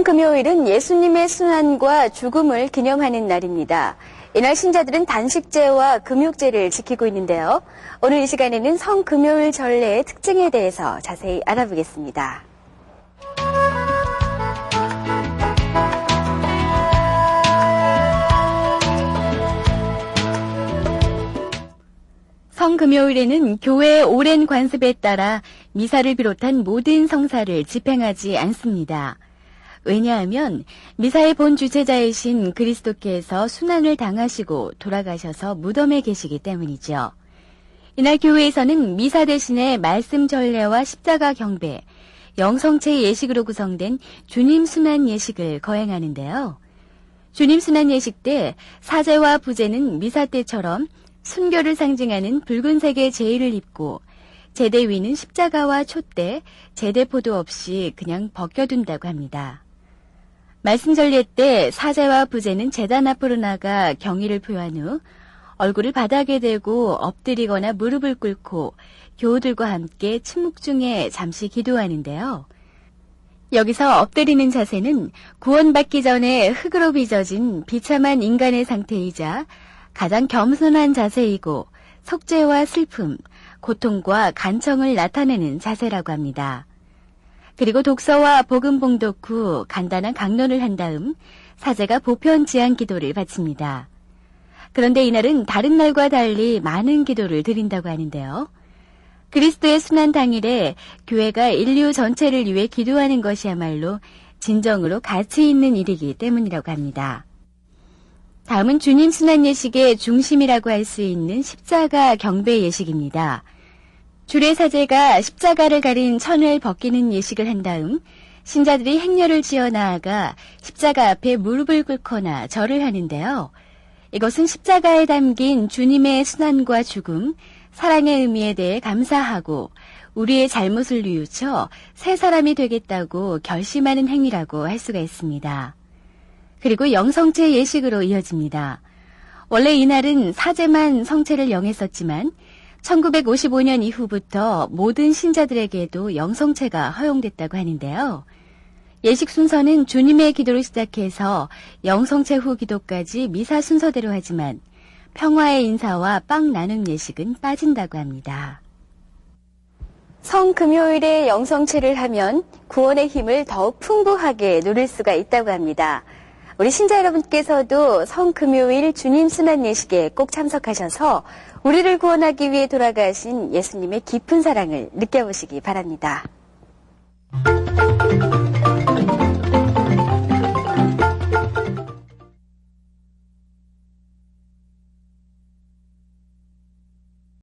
성금요일은 예수님의 순환과 죽음을 기념하는 날입니다. 이날 신자들은 단식제와 금욕제를 지키고 있는데요. 오늘 이 시간에는 성금요일 전례의 특징에 대해서 자세히 알아보겠습니다. 성금요일에는 교회의 오랜 관습에 따라 미사를 비롯한 모든 성사를 집행하지 않습니다. 왜냐하면 미사의 본 주체자이신 그리스도께서 순환을 당하시고 돌아가셔서 무덤에 계시기 때문이죠. 이날 교회에서는 미사 대신에 말씀 전례와 십자가 경배, 영성체 예식으로 구성된 주님 순환 예식을 거행하는데요. 주님 순환 예식 때 사제와 부제는 미사 때처럼 순교를 상징하는 붉은색의 제의를 입고 제대 위는 십자가와 촛대, 제대포도 없이 그냥 벗겨둔다고 합니다. 말씀 전례 때 사제와 부제는 재단 앞으로 나가 경의를 표한 후 얼굴을 바닥에 대고 엎드리거나 무릎을 꿇고 교우들과 함께 침묵 중에 잠시 기도하는데요. 여기서 엎드리는 자세는 구원받기 전에 흙으로 빚어진 비참한 인간의 상태이자 가장 겸손한 자세이고 속죄와 슬픔, 고통과 간청을 나타내는 자세라고 합니다. 그리고 독서와 복음 봉독 후 간단한 강론을 한 다음 사제가 보편 지한 기도를 바칩니다. 그런데 이날은 다른 날과 달리 많은 기도를 드린다고 하는데요. 그리스도의 순환 당일에 교회가 인류 전체를 위해 기도하는 것이야말로 진정으로 가치 있는 일이기 때문이라고 합니다. 다음은 주님 순환 예식의 중심이라고 할 수 있는 십자가 경배 예식입니다. 주례 사제가 십자가를 가린 천을 벗기는 예식을 한 다음 신자들이 행렬을 지어 나아가 십자가 앞에 무릎을 꿇거나 절을 하는데요. 이것은 십자가에 담긴 주님의 순환과 죽음, 사랑의 의미에 대해 감사하고 우리의 잘못을 뉘우쳐 새 사람이 되겠다고 결심하는 행위라고 할 수가 있습니다. 그리고 영성체 예식으로 이어집니다. 원래 이날은 사제만 성체를 영했었지만 1955년 이후부터 모든 신자들에게도 영성체가 허용됐다고 하는데요. 예식 순서는 주님의 기도를 시작해서 영성체 후 기도까지 미사 순서대로 하지만 평화의 인사와 빵 나눔 예식은 빠진다고 합니다. 성금요일에 영성체를 하면 구원의 힘을 더욱 풍부하게 누릴 수가 있다고 합니다. 우리 신자 여러분께서도 성금요일 주님 순환 예식에 꼭 참석하셔서 우리를 구원하기 위해 돌아가신 예수님의 깊은 사랑을 느껴보시기 바랍니다.